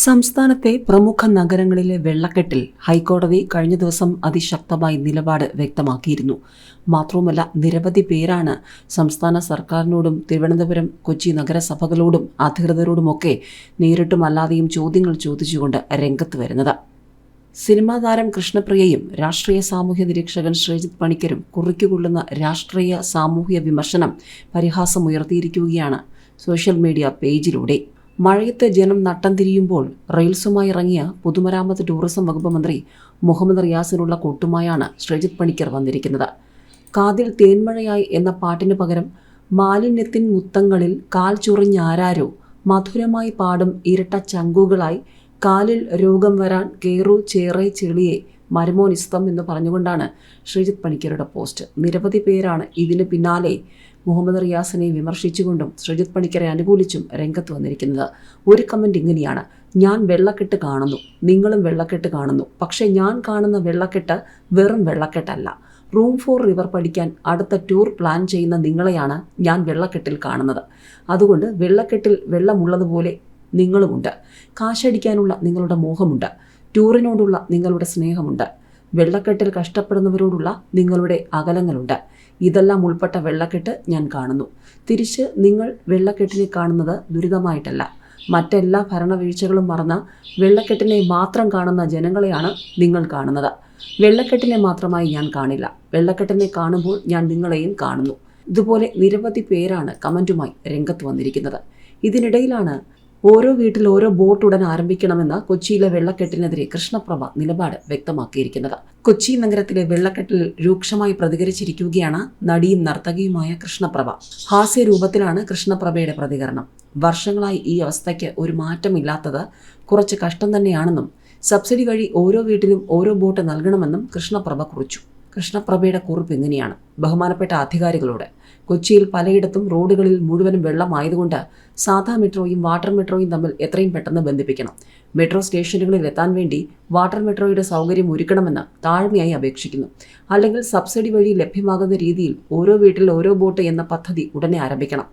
സംസ്ഥാനത്തെ പ്രമുഖ നഗരങ്ങളിലെ വെള്ളക്കെട്ടിൽ ഹൈക്കോടതി കഴിഞ്ഞ ദിവസം അതിശക്തമായി നിലപാട് വ്യക്തമാക്കിയിരുന്നു. മാത്രവുമല്ല നിരവധി പേരാണ് സംസ്ഥാന സർക്കാരിനോടും തിരുവനന്തപുരം കൊച്ചി നഗരസഭകളോടും അധികൃതരോടുമൊക്കെ നേരിട്ടും അല്ലാതെയും ചോദ്യങ്ങൾ ചോദിച്ചുകൊണ്ട് രംഗത്ത് വരുന്നത്. സിനിമാ താരം കൃഷ്ണപ്രിയയും രാഷ്ട്രീയ സാമൂഹ്യ നിരീക്ഷകൻ ശ്രീജിത് പണിക്കരും കുറിക്കുകൊള്ളുന്ന രാഷ്ട്രീയ സാമൂഹ്യ വിമർശനം പരിഹാസമുയർത്തിയിരിക്കുകയാണ് സോഷ്യൽ മീഡിയ പേജിലൂടെ. മഴയത്ത് ജനം നട്ടം തിരിയുമ്പോൾ റെയിൽസുമായി ഇറങ്ങിയ പൊതുമരാമത്ത് ടൂറിസം വകുപ്പ് മന്ത്രി മുഹമ്മദ് റിയാസിനുള്ള കൂട്ടുമായാണ് ശ്രീജിത് പണിക്കർ വന്നിരിക്കുന്നത്. കാതിൽ തേന്മഴയായി എന്ന പാട്ടിന് പകരം മാലിന്യത്തിൻ മുത്തങ്ങളിൽ കാൽ ചുറിഞ്ഞാരാരോ മധുരമായി പാടും ഇരട്ട ചങ്കുകളായി കാലിൽ രോഗം വരാൻ കേറു ചേറെ ചെളിയെ മരമോനിസ്തം എന്ന് പറഞ്ഞുകൊണ്ടാണ് ശ്രീജിത് പണിക്കരുടെ പോസ്റ്റ്. നിരവധി പേരാണ് ഇതിന് പിന്നാലെ മുഹമ്മദ് റിയാസിനെ വിമർശിച്ചുകൊണ്ടും ശ്രീജിത്ത് പണിക്കരെ അനുകൂലിച്ചും രംഗത്ത് വന്നിരിക്കുന്നത്. ഒരു കമന്റ് ഇങ്ങനെയാണ്. ഞാൻ വെള്ളക്കെട്ട് കാണുന്നു. നിങ്ങളും വെള്ളക്കെട്ട് കാണുന്നു. പക്ഷേ ഞാൻ കാണുന്ന വെള്ളക്കെട്ട് വെറും വെള്ളക്കെട്ടല്ല. റൂം ഫോർ റിവർ പഠിക്കാൻ അടുത്ത ടൂർ പ്ലാൻ ചെയ്യുന്ന നിങ്ങളെയാണ് ഞാൻ വെള്ളക്കെട്ടിൽ കാണുന്നത്. അതുകൊണ്ട് വെള്ളക്കെട്ടിൽ വെള്ളമുള്ളതുപോലെ നിങ്ങളുമുണ്ട്. കാശടിക്കാനുള്ള നിങ്ങളുടെ മോഹമുണ്ട്. ടൂറിനോടുള്ള നിങ്ങളുടെ സ്നേഹമുണ്ട്. വെള്ളക്കെട്ടിൽ കഷ്ടപ്പെടുന്നവരോടുള്ള നിങ്ങളുടെ അകലങ്ങളുണ്ട്. ഇതെല്ലാം ഉൾപ്പെട്ട വെള്ളക്കെട്ട് ഞാൻ കാണുന്നു. തിരിച്ച് നിങ്ങൾ വെള്ളക്കെട്ടിനെ കാണുന്നത് ദുരിതമായിട്ടല്ല. മറ്റെല്ലാ ഭരണവീഴ്ചകളും മറന്ന വെള്ളക്കെട്ടിനെ മാത്രം കാണുന്ന ജനങ്ങളെയാണ് നിങ്ങൾ കാണുന്നത്. വെള്ളക്കെട്ടിനെ മാത്രമായി ഞാൻ കാണില്ല. വെള്ളക്കെട്ടിനെ കാണുമ്പോൾ ഞാൻ നിങ്ങളെയും കാണുന്നു. ഇതുപോലെ നിരവധി പേരാണ് കമന്റുമായി രംഗത്ത് വന്നിരിക്കുന്നത്. ഇതിനിടയിലാണ് ഓരോ വീട്ടിൽ ഓരോ ബോട്ട് ഉടൻ ആരംഭിക്കണമെന്ന കൊച്ചിയിലെ വെള്ളക്കെട്ടിനെതിരെ കൃഷ്ണപ്രഭ നിലപാട് വ്യക്തമാക്കിയിരിക്കുന്നത്. കൊച്ചി നഗരത്തിലെ വെള്ളക്കെട്ടിൽ രൂക്ഷമായി പ്രതികരിച്ചിരിക്കുകയാണ് നടിയും നർത്തകിയുമായ കൃഷ്ണപ്രഭ. ഹാസ്യരൂപത്തിലാണ് കൃഷ്ണപ്രഭയുടെ പ്രതികരണം. വർഷങ്ങളായി ഈ അവസ്ഥയ്ക്ക് ഒരു മാറ്റമില്ലാത്തത് കുറച്ച് കഷ്ടം തന്നെയാണെന്നും സബ്സിഡി വഴി ഓരോ വീട്ടിലും ഓരോ ബോട്ട് നൽകണമെന്നും കൃഷ്ണപ്രഭ കുറിച്ചു. കൃഷ്ണപ്രഭയുടെ കുറിപ്പ് ഇങ്ങനെയാണ്. ബഹുമാനപ്പെട്ട അധികാരികളോട് കൊച്ചിയിൽ പലയിടത്തും റോഡുകളിൽ മുഴുവനും വെള്ളമായതുകൊണ്ട് സാധാ മെട്രോയും വാട്ടർ മെട്രോയും തമ്മിൽ എത്രയും പെട്ടെന്ന് ബന്ധിപ്പിക്കണം. മെട്രോ സ്റ്റേഷനുകളിൽ എത്താൻ വേണ്ടി വാട്ടർ മെട്രോയുടെ സൗകര്യം ഒരുക്കണമെന്ന് താഴ്മയായി അപേക്ഷിക്കുന്നു. അല്ലെങ്കിൽ സബ്സിഡി വഴി ലഭ്യമാകുന്ന രീതിയിൽ ഓരോ വീട്ടിൽ ഓരോ ബോട്ട് എന്ന പദ്ധതി ഉടനെ ആരംഭിക്കണം.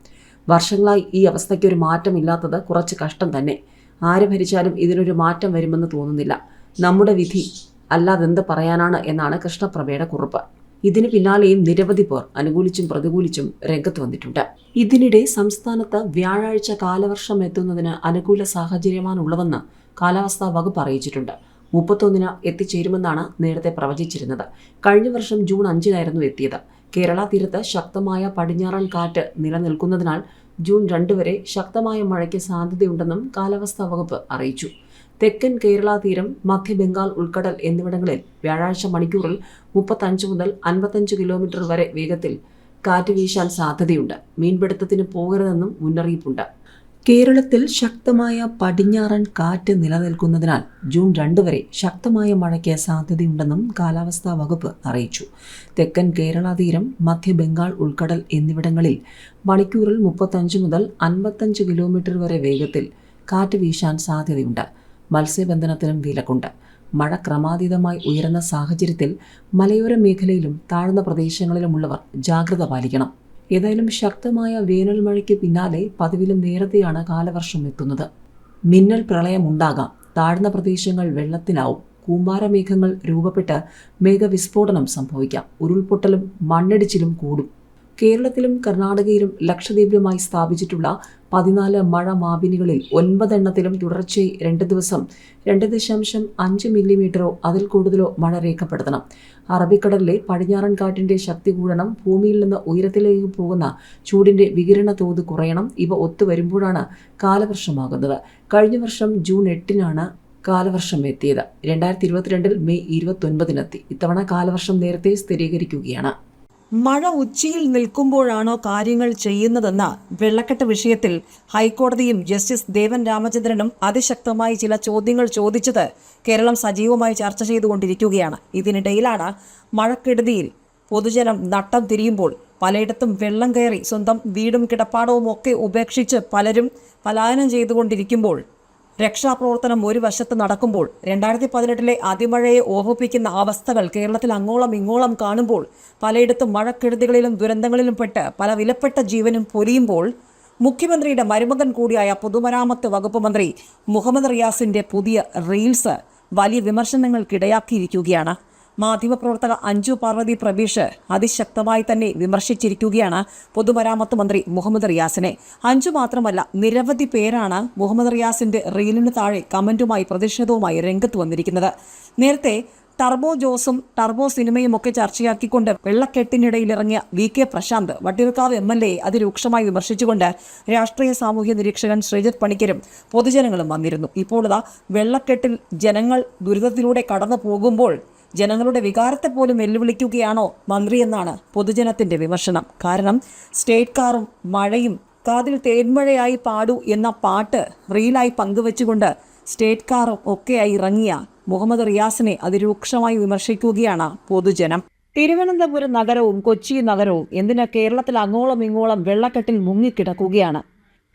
വർഷങ്ങളായി ഈ അവസ്ഥയ്ക്ക് ഒരു മാറ്റമില്ലാത്തത് കുറച്ച് കഷ്ടം തന്നെ. ആര് ഭരിച്ചാലും ഇതിനൊരു മാറ്റം വരുമെന്ന് തോന്നുന്നില്ല. നമ്മുടെ വിധി അല്ലാതെന്ത് പറയാനാണ് എന്നാണ് കൃഷ്ണപ്രഭയുടെ കുറിപ്പ്. ഇതിന് പിന്നാലെയും നിരവധി പേർ അനുകൂലിച്ചും പ്രതികൂലിച്ചും രംഗത്ത് വന്നിട്ടുണ്ട്. ഇതിനിടെ സംസ്ഥാനത്ത് വ്യാഴാഴ്ച കാലവർഷം എത്തുന്നതിന് അനുകൂല സാഹചര്യമാണുള്ളതെന്ന് കാലാവസ്ഥാ വകുപ്പ് അറിയിച്ചിട്ടുണ്ട്. മുപ്പത്തൊന്നിന് എത്തിച്ചേരുമെന്നാണ് നേരത്തെ പ്രവചിച്ചിരുന്നത്. കഴിഞ്ഞ വർഷം ജൂൺ അഞ്ചിനായിരുന്നു എത്തിയത്. കേരള തീരത്ത് ശക്തമായ പടിഞ്ഞാറൻ കാറ്റ് നിലനിൽക്കുന്നതിനാൽ ജൂൺ രണ്ട് വരെ ശക്തമായ മഴയ്ക്ക് സാധ്യതയുണ്ടെന്നും കാലാവസ്ഥാ വകുപ്പ് അറിയിച്ചു. തെക്കൻ കേരള തീരം മധ്യ ബംഗാൾ ഉൾക്കടൽ എന്നിവിടങ്ങളിൽ വ്യാഴാഴ്ച മണിക്കൂറിൽ മുപ്പത്തഞ്ച് മുതൽ അൻപത്തഞ്ച് കിലോമീറ്റർ വരെ വേഗത്തിൽ കാറ്റ് വീശാൻ സാധ്യതയുണ്ട്. മീൻപിടുത്തത്തിന് പോകരുതെന്നും മുന്നറിയിപ്പുണ്ട്. കേരളത്തിൽ ശക്തമായ പടിഞ്ഞാറൻ കാറ്റ് നിലനിൽക്കുന്നതിനാൽ ജൂൺ രണ്ട് വരെ ശക്തമായ മഴയ്ക്ക് സാധ്യതയുണ്ടെന്നും കാലാവസ്ഥാ വകുപ്പ് അറിയിച്ചു. തെക്കൻ കേരള തീരം മധ്യ ബംഗാൾ ഉൾക്കടൽ എന്നിവിടങ്ങളിൽ മണിക്കൂറിൽ മുപ്പത്തഞ്ച് മുതൽ അൻപത്തഞ്ച് കിലോമീറ്റർ വരെ വേഗത്തിൽ കാറ്റ് വീശാൻ സാധ്യതയുണ്ട്. മത്സ്യബന്ധനത്തിനും വിലക്കുണ്ട്. മഴ ക്രമാതീതമായി ഉയരുന്ന സാഹചര്യത്തിൽ മലയോര മേഖലയിലും താഴ്ന്ന പ്രദേശങ്ങളിലുമുള്ളവർ ജാഗ്രത പാലിക്കണം. ഏതായാലും ശക്തമായ വേനൽ മഴയ്ക്ക് പിന്നാലെ പതിവിലും നേരത്തെയാണ് കാലവർഷം എത്തുന്നത്. മിന്നൽ പ്രളയമുണ്ടാകാം താഴ്ന്ന പ്രദേശങ്ങൾ വെള്ളത്തിലാവും കൂമ്പാരമേഘങ്ങൾ രൂപപ്പെട്ട് മേഘവിസ്ഫോടനം സംഭവിക്കാം. ഉരുൾപൊട്ടലും മണ്ണിടിച്ചിലും കൂടും. കേരളത്തിലും കർണാടകയിലും ലക്ഷദ്വീപിലുമായി സ്ഥാപിച്ചിട്ടുള്ള പതിനാല് മഴ മാപിനികളിൽ ഒൻപതെണ്ണത്തിലും തുടർച്ചയായി രണ്ട് ദിവസം രണ്ട് ദശാംശം അഞ്ച് മില്ലിമീറ്ററോ അതിൽ കൂടുതലോ മഴ രേഖപ്പെടുത്തണം. അറബിക്കടലിലെ പടിഞ്ഞാറൻ കാറ്റിന്റെ ശക്തി കൂടണം. ഭൂമിയിൽ നിന്ന് ഉയരത്തിലേക്ക് പോകുന്ന ചൂടിന്റെ വികിരണ തോത് കുറയണം. ഇവ ഒത്തുവരുമ്പോഴാണ് കാലവർഷമാകുന്നത്. കഴിഞ്ഞ വർഷം ജൂൺ എട്ടിനാണ് കാലവർഷം എത്തിയത്. രണ്ടായിരത്തി ഇരുപത്തിരണ്ടിൽ മെയ് ഇരുപത്തൊൻപതിനെത്തി. ഇത്തവണ കാലവർഷം നേരത്തെ സ്ഥിരീകരിക്കുകയാണ്. മഴ ഉച്ചിയിൽ നിൽക്കുമ്പോഴാണോ കാര്യങ്ങൾ ചെയ്യുന്നതെന്ന വെള്ളക്കെട്ട് വിഷയത്തിൽ ഹൈക്കോടതിയും ജസ്റ്റിസ് ദേവൻ രാമചന്ദ്രനും അതിശക്തമായി ചില ചോദ്യങ്ങൾ ചോദിച്ചത് കേരളം സജീവമായി ചർച്ച ചെയ്തുകൊണ്ടിരിക്കുകയാണ്. ഇതിനിടയിലാണ് മഴക്കെടുതിയിൽ പൊതുജനം നട്ടം തിരിയുമ്പോൾ പലയിടത്തും വെള്ളം കയറി സ്വന്തം വീടും കിടപ്പാടവും ഒക്കെ ഉപേക്ഷിച്ച് പലരും പലായനം ചെയ്തുകൊണ്ടിരിക്കുമ്പോൾ രക്ഷാപ്രവർത്തനം ഒരു വശത്ത് നടക്കുമ്പോൾ രണ്ടായിരത്തി പതിനെട്ടിലെ അതിമഴയെ ഓർമ്മിപ്പിക്കുന്ന അവസ്ഥകൾ കേരളത്തിൽ അങ്ങോളം ഇങ്ങോളം കാണുമ്പോൾ പലയിടത്തും മഴക്കെടുതികളിലും ദുരന്തങ്ങളിലും പെട്ട് പല വിലപ്പെട്ട ജീവനും പൊലിയുമ്പോൾ മുഖ്യമന്ത്രിയുടെ മരുമകൻ കൂടിയായ പൊതുമരാമത്ത് വകുപ്പ് മന്ത്രി മുഹമ്മദ് റിയാസിന്റെ പുതിയ റീൽസ് വലിയ വിമർശനങ്ങൾക്കിടയാക്കിയിരിക്കുകയാണ്. മാധ്യമപ്രവർത്തക അഞ്ജു പാർവതി പ്രവീഷ് അതിശക്തമായി തന്നെ വിമർശിച്ചിരിക്കുകയാണ് പൊതുമരാമത്ത് മന്ത്രി മുഹമ്മദ് റിയാസിനെ. അഞ്ചു മാത്രമല്ല നിരവധി പേരാണ് മുഹമ്മദ് റിയാസിന്റെ റീലിന് താഴെ കമന്റുമായി പ്രതിഷേധവുമായി രംഗത്ത് വന്നിരിക്കുന്നത്. നേരത്തെ ടർബോ ജോസും ടർബോ സിനിമയും ഒക്കെ ചർച്ചയാക്കിക്കൊണ്ട് വെള്ളക്കെട്ടിനിടയിലിറങ്ങിയ V K Prasanth Vattiyoorkavu M L A അതിരൂക്ഷമായി വിമർശിച്ചുകൊണ്ട് രാഷ്ട്രീയ സാമൂഹ്യ നിരീക്ഷകൻ ശ്രീജിത് പണിക്കരും പൊതുജനങ്ങളും വന്നിരുന്നു. ഇപ്പോൾ ഇതാ വെള്ളക്കെട്ടിൽ ജനങ്ങൾ ദുരിതത്തിലൂടെ കടന്നു പോകുമ്പോൾ ജനങ്ങളുടെ വികാരത്തെ പോലും വെല്ലുവിളിക്കുകയാണോ മന്ത്രിയെന്നാണ് പൊതുജനത്തിന്റെ വിമർശനം. കാരണം സ്റ്റേറ്റ് കാറും മഴയും കാതിൽ തേന്മഴയായി പാടു എന്ന പാട്ട് റീലായി പങ്കുവെച്ചുകൊണ്ട് സ്റ്റേറ്റ് കാറും ഒക്കെയായി ഇറങ്ങിയ മുഹമ്മദ് റിയാസിനെ അതിരൂക്ഷമായി വിമർശിക്കുകയാണ് പൊതുജനം. തിരുവനന്തപുരം നഗരവും കൊച്ചി നഗരവും എന്തിനാ കേരളത്തിൽ അങ്ങോളം ഇങ്ങോളം വെള്ളക്കെട്ടിൽ മുങ്ങിക്കിടക്കുകയാണ്?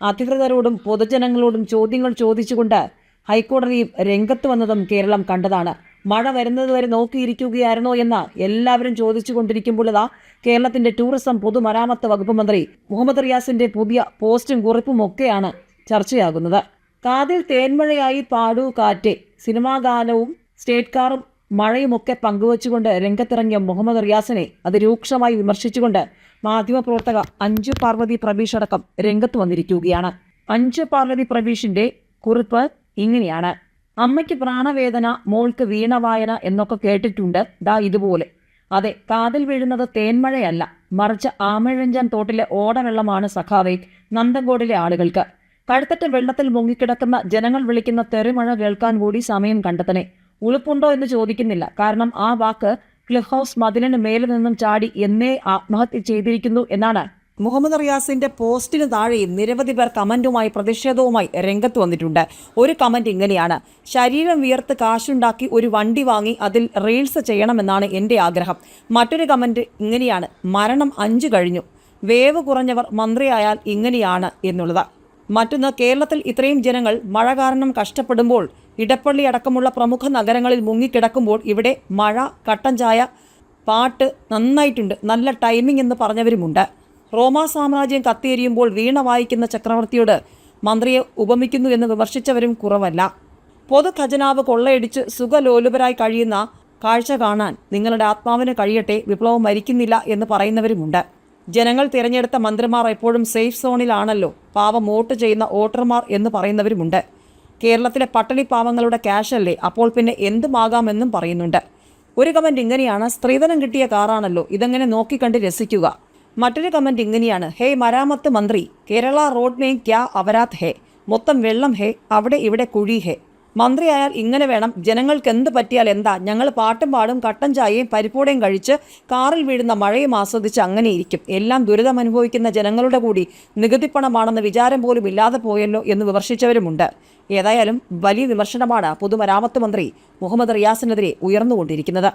അധികൃതരോടും പൊതുജനങ്ങളോടും ചോദ്യങ്ങൾ ചോദിച്ചുകൊണ്ട് ഹൈക്കോടതിയും രംഗത്ത് വന്നതും കേരളം കണ്ടതാണ്. മഴ വരുന്നത് വരെ നോക്കിയിരിക്കുകയായിരുന്നോ എന്ന് എല്ലാവരും ചോദിച്ചുകൊണ്ടിരിക്കുമ്പോൾ ഇതാ കേരളത്തിന്റെ ടൂറിസം പൊതുമരാമത്ത് വകുപ്പ് മന്ത്രി മുഹമ്മദ് റിയാസിന്റെ പുതിയ പോസ്റ്റും കുറിപ്പും ഒക്കെയാണ് ചർച്ചയാകുന്നത്. കാതിൽ തേന്മഴയായി പാടൂ കാറ്റെ സിനിമാ ഗാനവും സ്റ്റേറ്റ് കാറും മഴയുമൊക്കെ പങ്കുവച്ചുകൊണ്ട് രംഗത്തിറങ്ങിയ മുഹമ്മദ് റിയാസിനെ അത് രൂക്ഷമായി വിമർശിച്ചുകൊണ്ട് മാധ്യമപ്രവർത്തക അഞ്ചു പാർവതി പ്രവീഷ് അടക്കം രംഗത്ത് വന്നിരിക്കുകയാണ്. അഞ്ചു പാർവതി പ്രബീഷിന്റെ കുറിപ്പ് ഇങ്ങനെയാണ്. അമ്മയ്ക്ക് പ്രാണവേദന മോൾക്ക് വീണവായന എന്നൊക്കെ കേട്ടിട്ടുണ്ട്. ദാ ഇതുപോലെ. അതെ കാതിൽ വീഴുന്നത് തേന്മഴയല്ല മറിച്ച് ആമഴഞ്ചാൻ തോട്ടിലെ ഓടവെള്ളമാണ് സഖാവേ നന്ദൻകോടിലെ ആളുകൾക്ക്. കഴുത്തറ്റ വെള്ളത്തിൽ മുങ്ങിക്കിടക്കുന്ന ജനങ്ങൾ വിളിക്കുന്ന തെറിമഴ കേൾക്കാൻ കൂടി സമയം കണ്ടെത്തണേ. ഉളുപ്പുണ്ടോ എന്ന് ചോദിക്കുന്നില്ല. കാരണം ആ വാക്ക് ക്ലിഫ് ഹൗസ് മതിലിന് മേലെ നിന്നും ചാടി എന്നേ ആത്മഹത്യ ചെയ്തിരിക്കുന്നു എന്നാണ്. മുഹമ്മദ് റിയാസിന്റെ പോസ്റ്റിന് താഴെയും നിരവധി പേർ കമന്റുമായി പ്രതിഷേധവുമായി രംഗത്ത് വന്നിട്ടുണ്ട്. ഒരു കമന്റ് ഇങ്ങനെയാണ്. ശരീരം വിയർത്ത് കാശുണ്ടാക്കി ഒരു വണ്ടി വാങ്ങി അതിൽ റീൽസ് ചെയ്യണമെന്നാണ് എന്റെ ആഗ്രഹം. മറ്റൊരു കമന്റ് ഇങ്ങനെയാണ്. മരണം അഞ്ചു കഴിഞ്ഞു. വേവ് കുറഞ്ഞവർ മന്ത്രിയായാൽ ഇങ്ങനെയാണ് എന്നുള്ളത്. മറ്റൊന്ന് കേരളത്തിൽ ഇത്രയും ജനങ്ങൾ മഴ കാരണം കഷ്ടപ്പെടുമ്പോൾ ഇടപ്പള്ളി അടക്കമുള്ള പ്രമുഖ നഗരങ്ങളിൽ മുങ്ങിക്കിടക്കുമ്പോൾ ഇവിടെ മഴ കട്ടൻ ചായ പാട്ട് നന്നായിട്ടുണ്ട്. നല്ല ടൈമിംഗ് എന്ന് പറഞ്ഞവരുമുണ്ട്. റോമാ സാമ്രാജ്യം കത്തിയെരിയുമ്പോൾ വീണ വായിക്കുന്ന ചക്രവർത്തിയോട് മന്ത്രിയെ ഉപമിക്കുന്നു എന്ന് വിമർശിച്ചവരും കുറവല്ല. പൊതു ഖജനാവ് കൊള്ളയടിച്ച് സുഖലോലുപരായി കഴിയുന്ന കാഴ്ച കാണാൻ നിങ്ങളുടെ ആത്മാവിന് കഴിയട്ടെ വിപ്ലവം മരിക്കുന്നില്ല എന്ന് പറയുന്നവരുമുണ്ട്. ജനങ്ങൾ തിരഞ്ഞെടുത്ത മന്ത്രിമാർ എപ്പോഴും സേഫ് സോണിലാണല്ലോ പാവം വോട്ട് ചെയ്യുന്ന വോട്ടർമാർ എന്ന് പറയുന്നവരുമുണ്ട്. കേരളത്തിലെ പട്ടണി പാവങ്ങളുടെ ക്യാഷല്ലേ അപ്പോൾ പിന്നെ എന്തുമാകാമെന്നും പറയുന്നുണ്ട്. ഒരു കമന്റ് ഇങ്ങനെയാണ് സ്ത്രീധനം കിട്ടിയ കാറാണല്ലോ ഇതെങ്ങനെ നോക്കിക്കണ്ട് രസിക്കുക. മറ്റൊരു കമന്റ് ഇങ്ങനെയാണ്. ഹേ മരാമത്ത് മന്ത്രി കേരള റോഡ് മേ ക്യാ അവരാത് ഹേ? മൊത്തം വെള്ളം ഹേ അവിടെ ഇവിടെ കുഴി ഹേ? മന്ത്രിയായാൽ ഇങ്ങനെ വേണം. ജനങ്ങൾക്ക് എന്ത് പറ്റിയാൽ എന്താ? ഞങ്ങൾ പാട്ടും പാടും കട്ടൻ ചായയും പരിപ്പൂടയും കഴിച്ച് കാറിൽ വീഴുന്ന മഴയും ആസ്വദിച്ച് അങ്ങനെ ഇരിക്കും. എല്ലാം ദുരിതം അനുഭവിക്കുന്ന ജനങ്ങളുടെ കൂടി നികുതിപ്പണമാണെന്ന വിചാരം പോലും ഇല്ലാതെ പോയല്ലോ എന്ന് വിമർശിച്ചവരുമുണ്ട്. ഏതായാലും വലിയ വിമർശനമാണ് പൊതുമരാമത്ത് മന്ത്രി മുഹമ്മദ് റിയാസിനെതിരെ ഉയർന്നുകൊണ്ടിരിക്കുന്നത്.